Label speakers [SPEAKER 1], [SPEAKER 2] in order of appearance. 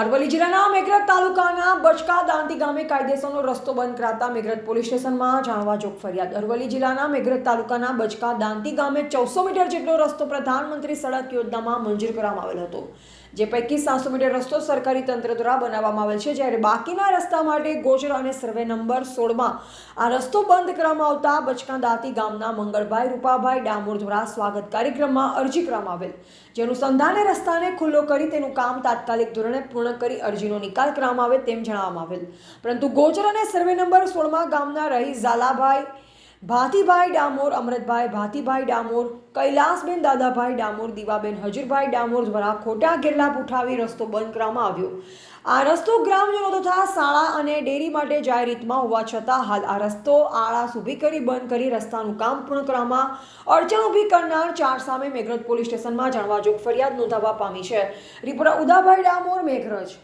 [SPEAKER 1] અરવલ્લી જિલ્લાના મેઘરજ તાલુકાના બચકા દાંતી ગામે કાયદેસરનો રસ્તો બંધ કરાતા મેઘરજ પોલીસ સ્ટેશનમાં જાણવા જોગ ફરિયાદ. અરવલ્લી જિલ્લાના મેઘરજ તાલુકાના બચકા દાંતી ગામે ચૌસો મીટર જેટલો રસ્તો પ્રધાનમંત્રી સડક યોજનામાં મંજૂર કરવામાં આવેલ હતો, જે પૈકી સાતસો મીટર રસ્તો સરકારી તંત્ર દ્વારા બનાવવામાં આવેલ છે. જ્યારે બાકીના રસ્તા માટે ગોચર અને સર્વે નંબર સોળમાં આ રસ્તો બંધ કરવામાં આવતા બચકા દાંતી ગામના મંગળભાઈ, રૂપાભાઈ ડામોર દ્વારા સ્વાગત કાર્યક્રમમાં અરજી કરવામાં આવેલ, જે અનુસંધાને રસ્તાને ખુલ્લો કરી તેનું કામ તાત્કાલિક ધોરણે પૂર્ણ કરી અરજીનો નિકાલ કરવામાં આવે તેમ જણાવવામાં આવેલ. પરંતુ ગોચર અને સર્વે નંબર સોળમાં ગામના રહી ઝાલાભાઈ ભાતીભાઈ ડામોર, અમૃતભાઈ ભાતીભાઈ ડામોર, કૈલાસબેન દાદાભાઈ ડામોર, દીવાબેન હજુરભાઈ ડામોર દ્વારા ખોટા ગેરલાભ ઉઠાવી રસ્તો બંધ કરવામાં આવ્યો. આ રસ્તો ગ્રામજનો તથા શાળા અને ડેરી માટે જાહેર રીતમાં હોવા છતાં હાલ આ રસ્તો આળા ઊભી કરી બંધ કરી રસ્તાનું કામ પૂર્ણ કરવામાં અડચણ ઊભી કરનાર ચાર સામે મેઘરજ પોલીસ સ્ટેશનમાં જાણવા જોગ ફરિયાદ નોંધાવવા પામી છે. રિપોર્ટર ઉદાભાઈ ડામોર, મેઘરજ.